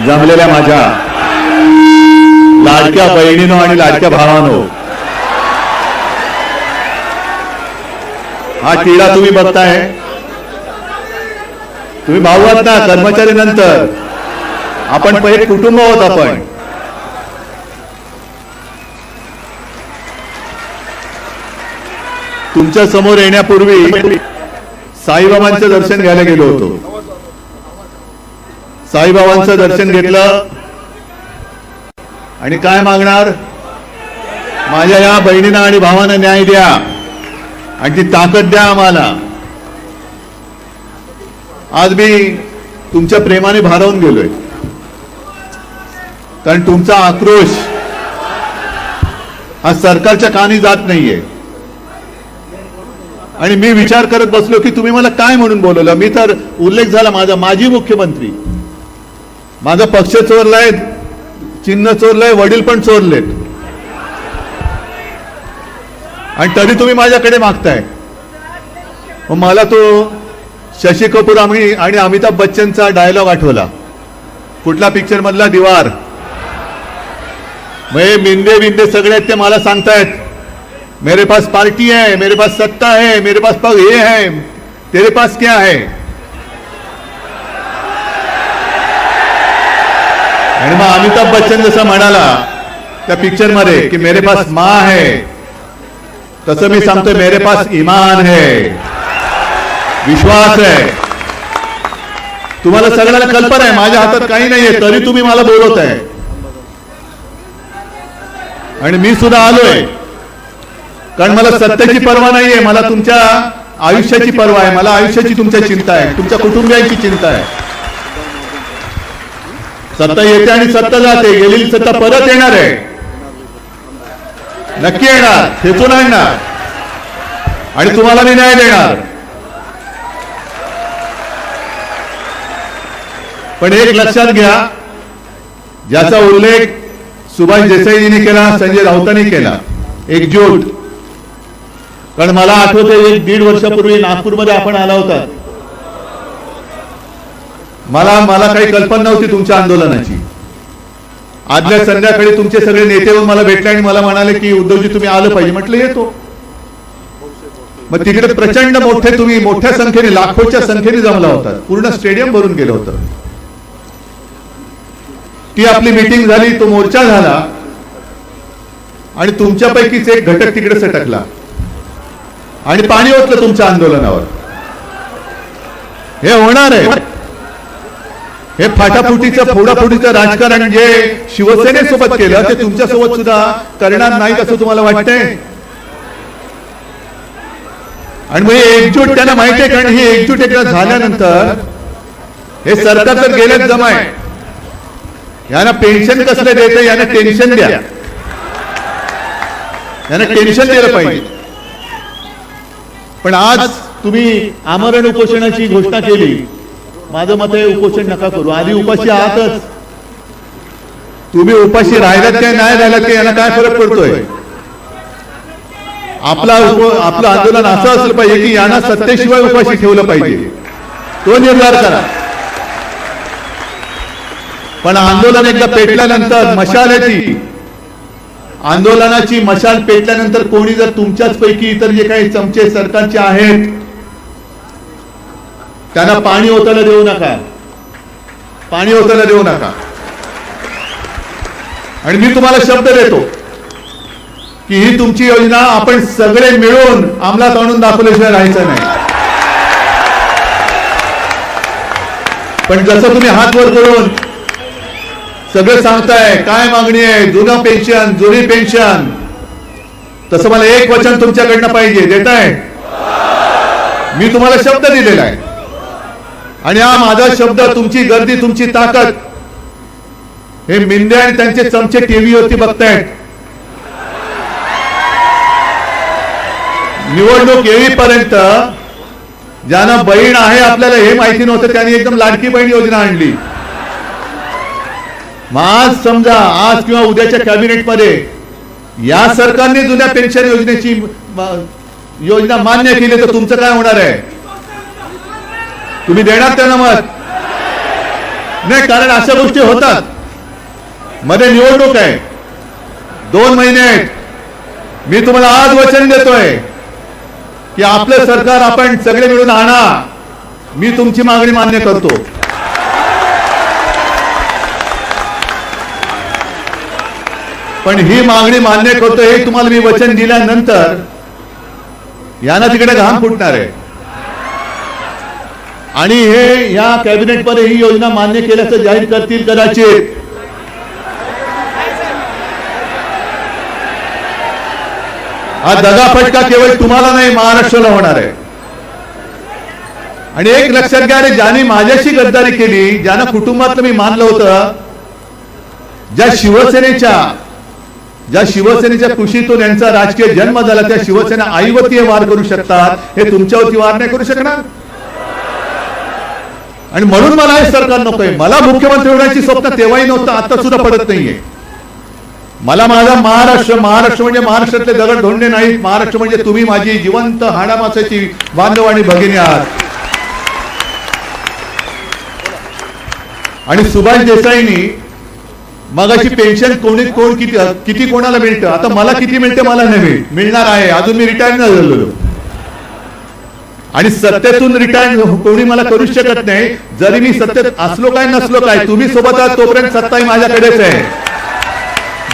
जमलेल्या माझ्या लाडक्या बहिणीनो आणि लाडक्या भावानो हा क्रीडा तुम्ही बघताय. तुम्ही भाऊ आहात ना कर्मचारी नंतर. आपण पहिले कुटुंब आहोत आपण. तुमच्यासमोर येण्यापूर्वी साईबाबांचं दर्शन घ्यायला गेलो होतो. साईबाबांचं दर्शन घेतलं. आणि काय मागणार? माझ्या या बहिणींना आणि भावांना न्याय द्या. आणि ती ताकद द्या आम्हाला. आज मी तुमच्या प्रेमाने भारावून गेलोय. कारण तुमचा आक्रोश हा सरकारच्या कानी जात नाहीये. आणि मी विचार करत बसलो की तुम्ही मला काय म्हणून बोलवलं? मी तर उल्लेख झाला माझा माजी मुख्यमंत्री. माझा पक्ष चोरलाय चिन्ह चोरलंय वडील पण चोरलेत. आणि तरी तुम्ही माझ्याकडे मागताय. मग मला तो शशी कपूर आम्ही आणि अमिताभ बच्चनचा डायलॉग आठवला. कुठला पिक्चर मधला? दिवार. मग हे मिंदे बिंदे सगळे आहेत ते मला सांगतायत. मेरे पास पार्टी है मेरे पास सत्ता है मेरे पास पग हे है तेरे पास क्या है आणि मग अमिताभ बच्चन जसं म्हणाला त्या पिक्चरमध्ये की मेरे पास माँ है तसं मी सांगतोय मेरे पास इमान है विश्वास आहे तुम्हाला सगळ्याला कल्पना आहे माझ्या हातात काही नाहीये तरी तुम्ही मला बोलवत आहे. आणि मी सुद्धा आलोय. कारण मला सत्तेची पर्वा नाहीये मला तुमच्या आयुष्याची पर्वा आहे मला आयुष्याची तुमच्या चिंता आहे तुमच्या कुटुंबियांची चिंता आहे. सत्ता येते आणि सत्ता जाते. गेलेली सत्ता परत येणार आहे. नक्की येणार. खेचून आणणार. आणि तुम्हाला मी न्याय देणार. पण एक लक्षात घ्या ज्याचा उल्लेख सुभाष देसाईंनी केला संजय राऊतांनी केला. एकजूट. कारण मला आठवते एक दीड वर्षापूर्वी नागपूरमध्ये आपण आला होता. मला मला काही कल्पना नव्हती तुमच्या आंदोलनाची. आदल्या संध्याकाळी तुमचे सगळे नेते येऊन मला भेटले आणि मला म्हणाले की उद्धवजी तुम्ही आलं पाहिजे. म्हटलं येतो. मग तिकडे प्रचंड मोठे तुम्ही मोठ्या संख्येने लाखोच्या संख्येने जमला होता. पूर्ण स्टेडियम भरून गेलं होतं. ती आपली मीटिंग झाली तो मोर्चा झाला आणि तुमच्यापैकीच एक घटक तिकडे सटकला आणि पाणी ओतलं तुमच्या आंदोलनावर. हे होणार आहे. हे फाटाफुटीचं फोडाफुटीचं राजकारण जे शिवसेनेसोबत केलं ते तुमच्यासोबत सुद्धा करणार नाहीत असं तुम्हाला वाटतंय? आणि हे एकजूट त्यांना माहिती आहे कारण ही एकजूट एकदा झाल्यानंतर हे सरकार तर गेल्याच जमाय. यांना पेन्शन कसलं द्यायचं यांना टेन्शन द्या. यांना टेन्शन दिलं पाहिजे. पण आज तुम्ही आमरण उपोषणाची घोषणा केली. माझं मत आहे उपोषण नका करू. आधी उपाशी आहातच. तुम्ही उपाशी राहिलात काय नाही राहिलात काय यांना काय फरक पडतोय? आपला आपलं आंदोलन असं असलं पाहिजे की यांना सत्तेशिवाय उपाशी ठेवलं पाहिजे. तो निर्धार करा. पण आंदोलन एकदा पेटल्यानंतर मशालाची आंदोलनाची मशाल पेटल्यानंतर कोणी जर तुमच्याच पैकी इतर जे काही चमचे सरकारचे आहेत त्यांना पाणी ओतायला देऊ नका. पाणी ओतायला देऊ नका. आणि मी तुम्हाला शब्द देतो की ही तुमची योजना आपण सगळे मिळून अंमलात आणून दाखवल्याशिवाय राहायचं नाही. पण जसं तुम्ही हात वर करून सगळं सांगताय काय मागणी आहे? जुनं पेन्शन जुनी पेन्शन तसं मला एक वचन तुमच्याकडनं पाहिजे देताय? मी तुम्हाला शब्द दिलेला आहे. आणि हा माझा शब्द तुमची गर्दी तुमची ताकद. हे मिंदे आणि त्यांचे चमचे टीव्हीवरती बघतायत. निवडणूक येईपर्यंत ज्यांना बहीण आहे आपल्याला हे माहिती नव्हतं त्यांनी एकदम लाडकी बहीण योजना आणली. मग आज समजा आज किंवा उद्याच्या कॅबिनेटमध्ये या सरकारने जुन्या पेन्शन योजनेची योजना मान्य केली तर तुमचं काय होणार आहे? तुम्ही देणार त्यांना मत? नाही कारण अशा गोष्टी होतात. मध्ये निवडणूक आहे. दोन महिने आहेत. मी तुम्हाला आज वचन देतोय की आपलं सरकार आपण सगळे मिळून आणा. मी तुमची मागणी मान्य करतो. पण ही मागणी मान्य करतो हे तुम्हाला मी वचन दिल्यानंतर यांना तिकडे घाम फुटणार आहे. आणि हे या कॅबिनेटमध्ये ही योजना मान्य केल्याचं जाहीर करतील कदाचित. हा दगाफटका केवळ तुम्हाला नाही महाराष्ट्राला होणार आहे. आणि एक लक्षात घ्या रे ज्याने माझ्याशी गद्दारी केली ज्यानं कुटुंबातलं मी मानलं होतं ज्या शिवसेनेच्या ज्या शिवसेनेच्या कुशीतून यांचा राजकीय जन्म झाला त्या शिवसेना आईवती हे वार करू शकतात हे तुमच्यावरती वार नाही करू शकणार. आणि म्हणून मला हे सरकार नकोय. मला मुख्यमंत्री होण्याची स्वप्न तेव्हाही नव्हतं आता सुद्धा पडत नाहीये. मला माझा महाराष्ट्र महाराष्ट्र म्हणजे महाराष्ट्रातले दगड धोंडे नाहीत. महाराष्ट्र म्हणजे तुम्ही माझी जिवंत हाडामासाची बांधव आणि भगिनी आहात. आणि सुभाष देसाईंनी मगाशी पेन्शन कोणी कोण किती किती कोणाला मिळतं? आता मला किती मिळते मला नाही मिळ मिळणार आहे. अजून मी रिटायर नाही झालेलो. आणि सत्तेतून रिटायर कोणी मला करू शकत नाही? जरी मी सत्तेत असलो काय नसलो काय तुम्ही सोबत आहात तोपर्यंत सत्ता ही माझ्याकडेच आहे.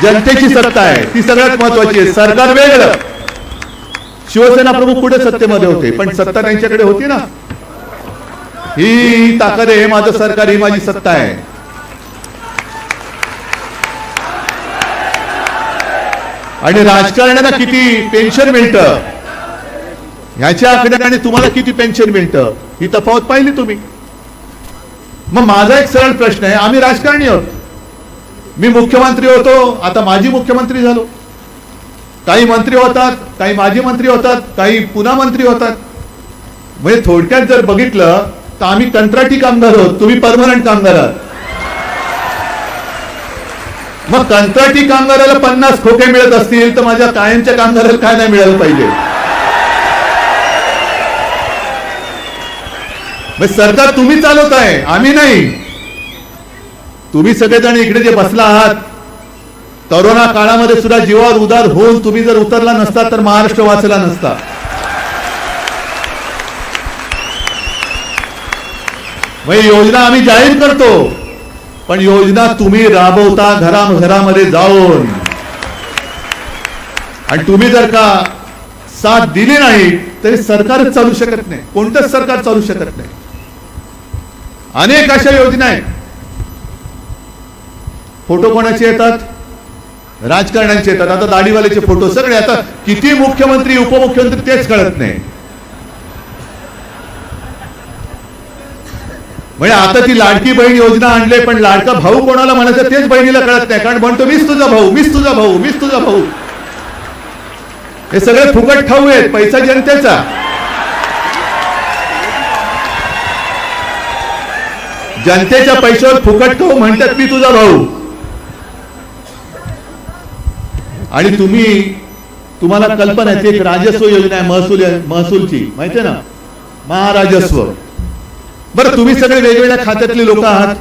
जनतेची सत्ता आहे. ती सगळ्यात महत्वाची आहे. सरकार वेगळं. शिवसेना प्रमुख पुढे सत्तेमध्ये होते? पण सत्ता त्यांच्याकडे होती ना. ही ताकद आहे हे माझं सरकार ही माझी सत्ता आहे. आणि राजकारण्याला किती पेन्शन मिळतं? ह्याच्या आकड्याने तुम्हाला किती पेन्शन मिळतं? ही तफावत पाहिली तुम्ही. मग माझा एक सरळ प्रश्न आहे आम्ही राजकारणी आहोत. मी मुख्यमंत्री होतो आता माजी मुख्यमंत्री झालो. काही मंत्री होतात काही माजी मंत्री होतात काही पुन्हा मंत्री होतात. म्हणजे थोडक्यात जर बघितलं तर आम्ही कंत्राटी कामगार आहोत तुम्ही परमनंट कामगार आहात. मग कंत्राटी कामगाराला पन्नास खोके मिळत असतील तर माझ्या कायमच्या कामगाराला काय नाही मिळालं पाहिजे. सरकार तुम्ही चालवत आहे. आम्ही नाही. तुम्ही सगळेजण इकडे जे बसला आहात तरुणा काळामध्ये सुद्धा जीवावर उदार होऊन तुम्ही जर उतरला नसता तर महाराष्ट्र वाचला नसता. मग योजना आम्ही जाहीर करतो. पण योजना तुम्ही राबवता घराघरामध्ये जाऊन. आणि तुम्ही जर का साथ दिली नाही तरी सरकारच चालू शकत नाही. कोणतंच सरकार चालू शकत नाही. अनेक अशा योजना आहेत. फोटो कोणाचे येतात? राजकारण्यांचे येतात. आता दाढीवाल्याचे फोटो सगळे आता किती मुख्यमंत्री उपमुख्यमंत्री तेच कळत नाही. म्हणजे आता ती लाडकी बहीण योजना आणले पण लाडका भाऊ कोणाला म्हणायचं तेच बहिणीला कळत नाही. कारण म्हणतो मीच तुझा भाऊ मीच तुझा भाऊ मीच तुझा भाऊ. हे सगळे फुकट खाऊ आहेत पैसा जनतेचा. जनतेच्या पैशावर फुकट खाऊ म्हणतात मी तुझा भाऊ. आणि तुम्ही तुम्हाला कल्पना आहे एक राजस्व योजना आहे महसूल महसूलची. माहिती ना? महाराजस्व. बरं तुम्ही सगळे वेगवेगळ्या खात्यातले लोक आहात.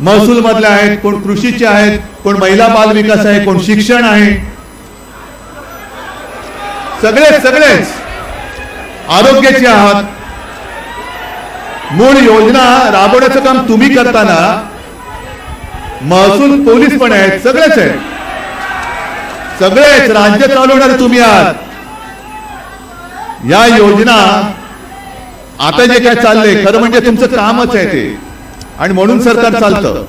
महसूल मधले आहेत कोण कृषीचे आहेत कोण महिला बाल विकास आहे कोण शिक्षण आहे. सगळेच सगळेच आरोग्याचे आहात. मूळ योजना राबवण्याचं काम तुम्ही करताना महसूल पोलीस पण आहेत सगळेच आहेत. सगळेच राज्य चालवणारे तुम्ही आहात. या योजना आता जे काय चाललंय खरं म्हणजे तुमचं कामच आहे ते. आणि म्हणून सरकार चालतं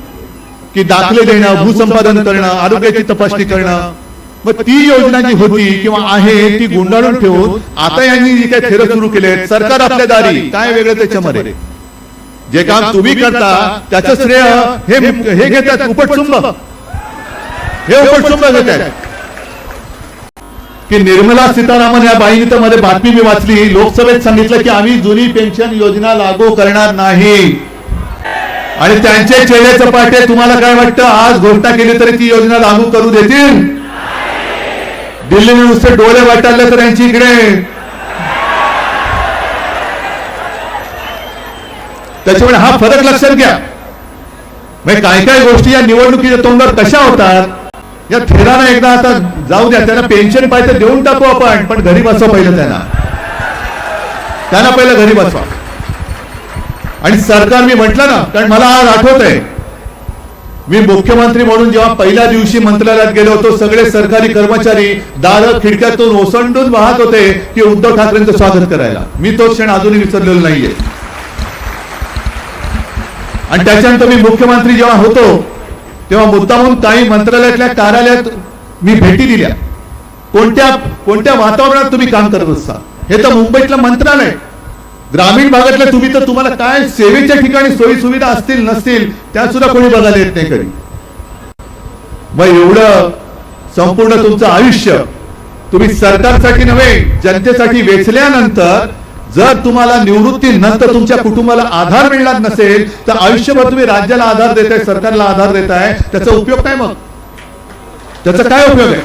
की दाखले देणं भूसंपादन करणं आरोग्याची तपासणी करणं. मग ती योजना जी होती किंवा आहे ती गुंडाळून ठेवून आता यांनी जी काही फेरं सुरू केले सरकार आपल्या दारी काय वेगळं त्याच्यामध्ये? जे काम तुम्ही करता त्याचं श्रेय हे हे घेतात उपटचुंब हे उपटचुंब घेतात की निर्मला सीतारामन या बाईने तर मध्ये बातमी मी वाचली. लोकसभेत सांगितलं की आम्ही जुनी पेन्शन योजना लागू करणार नाही. आणि त्यांचे चेहरे चपाटे तुम्हाला काय वाटतं? आज घोषणा केली तरी ती योजना लागू करू देतील? दिल्लीने नुसते डोळे वाटारले तर यांची इकडे. त्याच्यामुळे हा फरक लक्षात घ्या. म्हणजे काय काय गोष्टी या निवडणुकीच्या तोंडावर कशा होतात? या थेराना एकदा आता जाऊ द्या त्यांना पेन्शन पाहिजे देऊन टाकू आपण पण घरी बसवा पहिलं त्यांना. त्यांना पहिलं घरी बसवा आणि सरकार मी म्हटलं ना कारण मला आज आठवत आहे मी मुख्यमंत्री म्हणून जेव्हा पहिल्या दिवशी मंत्रालयात गेलो होतो सगळे सरकारी कर्मचारी दार खिडक्यातून ओसंडून वाहत होते की उद्धव ठाकरेंचं स्वागत करायला. मी तो क्षण अजूनही विसरलेलो नाहीये. आणि त्याच्यानंतर मी मुख्यमंत्री जेव्हा होतो तेव्हा मुद्दामून काही मंत्रालयातल्या कार्यालयात मी भेटी दिल्या. कोणत्या कोणत्या वातावरणात तुम्ही काम करत असता? हे तर मुंबईतलं मंत्रालय. ग्रामीण भागातल्या तुम्ही तर तुम्हाला काय सेवेच्या ठिकाणी सोयी सुविधा असतील नसतील त्या सुद्धा कोणी बघायला येत नाही कधी. मग एवढं संपूर्ण तुमचं आयुष्य तुम्ही सरकारसाठी नव्हे जनतेसाठी वेचल्यानंतर जर तुम्हाला निवृत्ती नंतर तुमच्या कुटुंबाला आधार मिळणार नसेल तर आयुष्यभर तुम्ही राज्याला आधार देताय सरकारला आधार देताय. त्याचा उपयोग काय मग? त्याचा काय उपयोग आहे?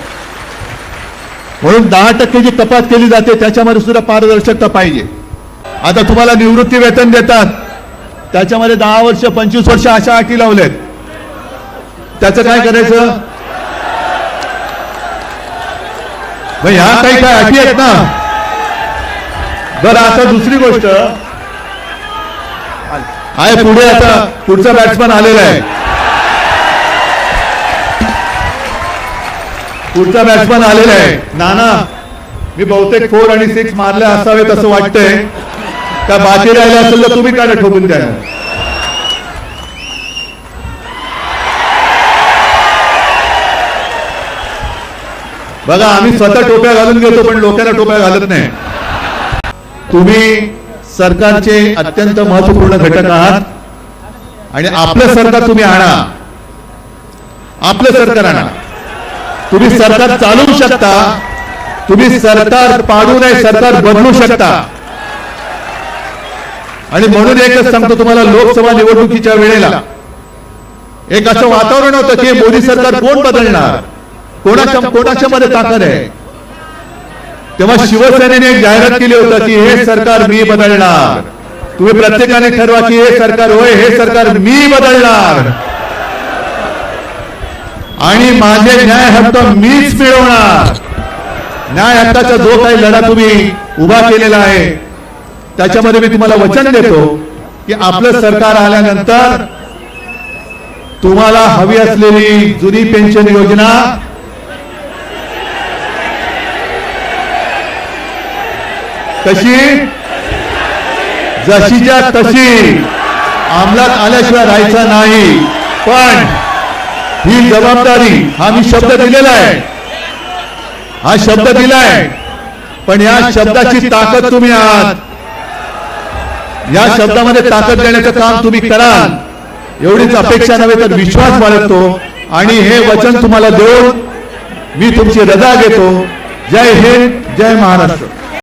म्हणून दहा टक्के जी कपात केली जाते त्याच्यामध्ये सुद्धा पारदर्शकता पाहिजे. आता तुम्हाला निवृत्ती वेतन देतात. त्याच्यामध्ये दहा वर्ष पंचवीस वर्ष अशा अटी लावल्यात त्याचं काय करायचं? मग ह्या काही काय अटी आहेत ना. बरं आता दुसरी गोष्ट आहे पुढे आता पुढचा बॅट्समॅन आलेला आहे. पुढचा बॅट्समॅन आलेला आहे. नाना मी बहुतेक फोर आणि सिक्स मारले असावेत असं वाटतंय. का बाकी राहिलं असेल तर तुम्ही काय ठोकून द्या. बघा आम्ही स्वतः टोप्या घालून घेतो पण लोकांना टोप्या घालत नाही. तुम्ही सरकारचे अत्यंत महत्त्वपूर्ण घटक आहात आणि आपलं सरकार तुम्ही आणा. आपलं सरकार आणा. तुम्ही सरकार चालवू शकता. तुम्ही सरकार पाडू नये सरकार बदलू शकता. आणि म्हणून एकच सांगतो तुम्हाला लोकसभा निवडणुकीच्या वेळेला एक असं वातावरण होतं की मोदी सरकार कोण बदलणार? कोणाच्या कोणाच्या मध्ये ताकद आहे? तेव्हा शिवसेनेने एक जाहिरात केली होती की हे सरकार मी बदलणार. तुम्ही प्रत्येकाने ठरवा की हे सरकार होय हे सरकार मी बदलणार. आणि माझे न्याय हक्क मीच मिळवणार. न्याय हक्काचा जो काही लढा तुम्ही उभा केलेला आहे त्याच्यामध्ये मी तुम्हाला वचन देतो की आपलं सरकार आल्यानंतर तुम्हाला हवी असलेली जुनी पेन्शन योजना कशी जशीच्या तशी. अंमलात आल्याशिवाय राहायचा नाही. पण ही जबाबदारी हा मी शब्द दिलेला आहे. हा शब्द दिलाय. पण या शब्दाची ताकद तुम्ही आहात. या शब्दामध्ये ताकद देण्याचं काम तुम्ही कराल. एवढीच अपेक्षा नव्हे तर विश्वास बाळगतो. आणि हे वचन तुम्हाला देऊन मी तुमची रजा घेतो. जय हिंद जय महाराष्ट्र.